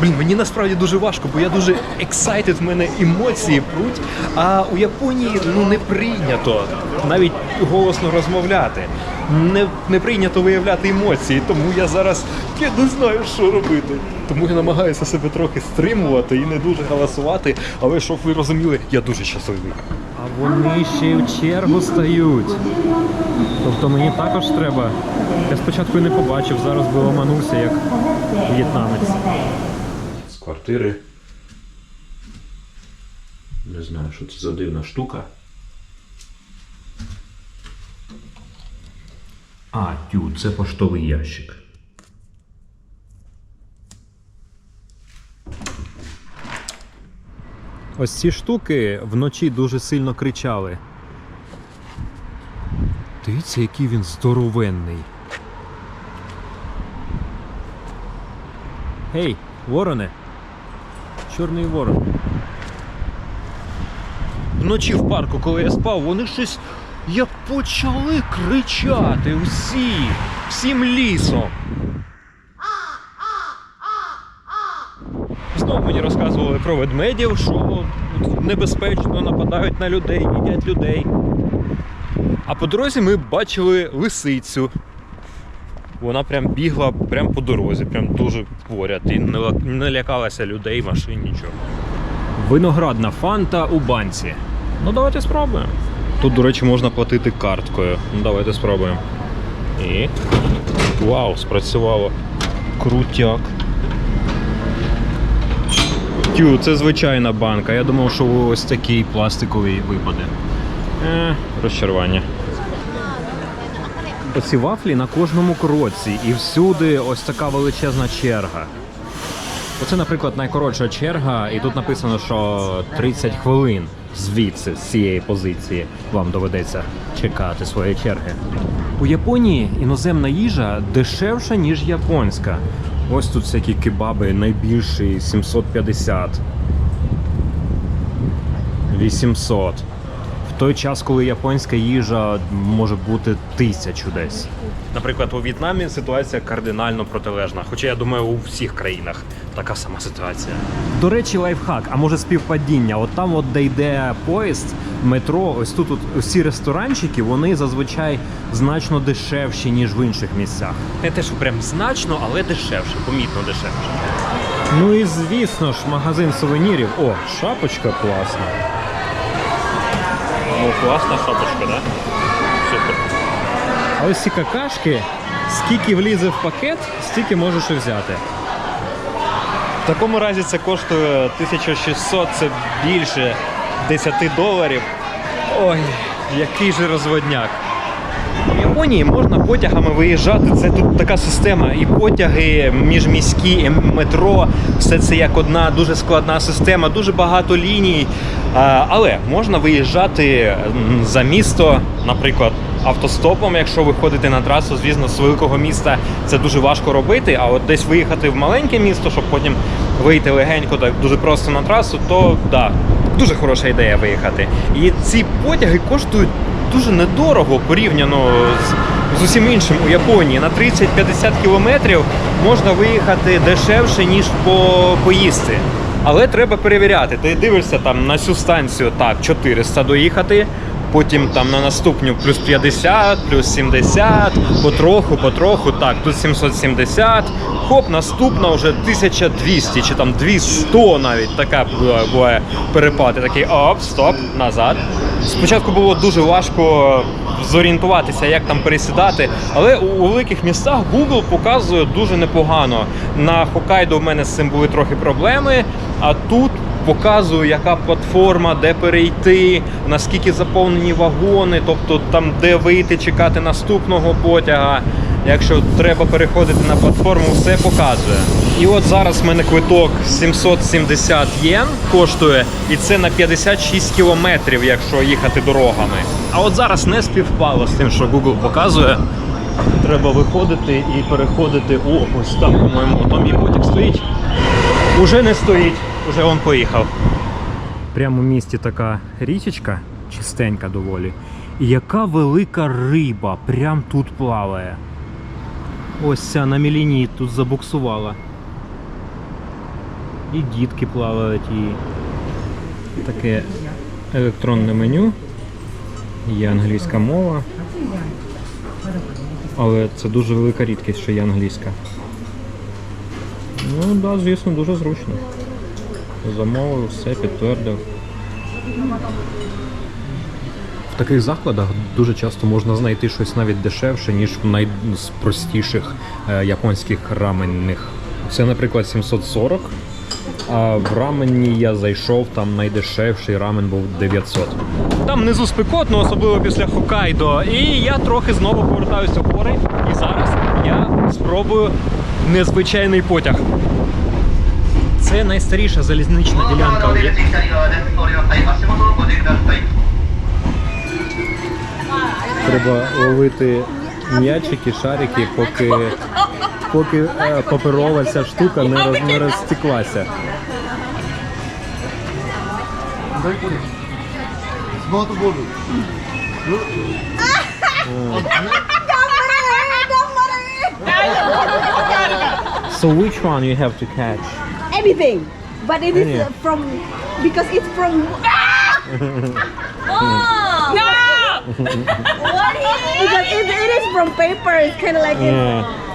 Блін, мені насправді дуже важко, бо я дуже excited, в мене емоції пруть. А у Японії ну не прийнято навіть голосно розмовляти. Не, не прийнято виявляти емоції, тому я зараз я не знаю, що робити. Тому я намагаюся себе трохи стримувати і не дуже галасувати. Але щоб ви розуміли, я дуже щасливий. А вони ще й в чергу стають. Тобто мені також треба. Я спочатку не побачив, зараз би оманувся як в'єтнамець. Квартири. Не знаю, що це за дивна штука. А, тю, це поштовий ящик. Ось ці штуки вночі дуже сильно кричали. Дивіться, який він здоровенний. Гей, вороне! Чорний ворон. Вночі в парку, коли я спав, вони щось як почали кричати усі, всім лісом. Знову мені розказували про ведмедів, що небезпечно нападають на людей, їдять людей. А по дорозі ми бачили лисицю. Вона прям бігла прям по дорозі, прям дуже поряд і не лякалася людей, машин, нічого. Виноградна фанта у банці. Ну давайте спробуємо. Тут, до речі, можна платити карткою. Ну давайте спробуємо. І. Вау, спрацювало. Крутяк. Тю, це звичайна банка. Я думав, що ось такий пластиковий випаде. Е, розчарування. Оці вафлі на кожному кроці і всюди ось така величезна черга. Оце, наприклад, найкоротша черга, і тут написано, що 30 хвилин звідси, з цієї позиції, вам доведеться чекати своєї черги. У Японії іноземна їжа дешевша, ніж японська. Ось тут всякі кебаби найбільші 750. 800. Той час, коли японська їжа може бути тисячу десь. Наприклад, у В'єтнамі ситуація кардинально протилежна. Хоча я думаю, у всіх країнах така сама ситуація. До речі, лайфхак, а може співпадіння. От там, от де йде поїзд, метро, ось тут от, ці ресторанчики, вони зазвичай значно дешевші, ніж в інших місцях. Не те, що прям значно, але дешевше, помітно дешевше. Ну і звісно ж, магазин сувенірів. О, шапочка класна. Ну, класна шапочка, да? Супер. А ось ці какашки, скільки влізе в пакет, стільки можеш і взяти. В такому разі це коштує 1600, це більше 10 доларів. Ой, який же розводняк. В Японії можна потягами виїжджати. Це тут така система. І потяги міжміські, і метро, все це як одна дуже складна система, дуже багато ліній. Але можна виїжджати за місто, наприклад, автостопом, якщо ви ходите на трасу, звісно, з великого міста це дуже важко робити. А от десь виїхати в маленьке місто, щоб потім вийти легенько, так дуже просто на трасу, то да, дуже хороша ідея виїхати. І ці потяги коштують дуже недорого порівняно з, з усім іншим у Японії. На 30-50 кілометрів можна виїхати дешевше, ніж по поїсти. Але треба перевіряти. Ти дивишся там на цю станцію так, 400 доїхати. Потім там на наступню плюс 50, плюс 70, потроху, потроху, так, тут 770, хоп, наступна вже 1200 чи там 200 навіть така буває, перепад. І такий оп, стоп, назад. Спочатку було дуже важко зорієнтуватися, як там пересідати, але у великих містах Google показує дуже непогано. На Хоккайдо в мене з цим були трохи проблеми, а тут показую, яка платформа, де перейти, наскільки заповнені вагони, тобто там де вийти, чекати наступного потяга. Якщо треба переходити на платформу, все показує. І от зараз в мене квиток 770 єн коштує, і це на 56 кілометрів, якщо їхати дорогами. А от зараз не співпало з тим, що Google показує. Треба виходити і переходити. О, ось там, по-моєму, там мій потяг стоїть. Уже не стоїть, уже он поїхав. Прямо в місті така річечка, чистенька доволі. І яка велика риба прям тут плаває. Ось ця на міліні тут забуксувала. і дітки плавають, і таке електронне меню. Є англійська мова. Але це дуже велика рідкість, що є англійська. Ну так, да, звісно, дуже зручно. Замовив, все підтвердив. В таких закладах дуже часто можна знайти щось навіть дешевше, ніж в найпростіших е, японських раменних. Це, наприклад, 740. А в рамені я зайшов, там найдешевший рамен був 900. Там внизу спекотно, особливо після Хокайдо. І я трохи знову повертаюся в гори. І зараз я спробую незвичайний потяг. Це найстаріша залізнична ділянка. Треба ловити м'ячики, шарики, поки поки е, паперова ця штука не роз, не розтеклася. So which one you have to catch? Anything. But it is uh, from because it's from. Oh! because it, it is from paper. It's kind of like it, Yeah.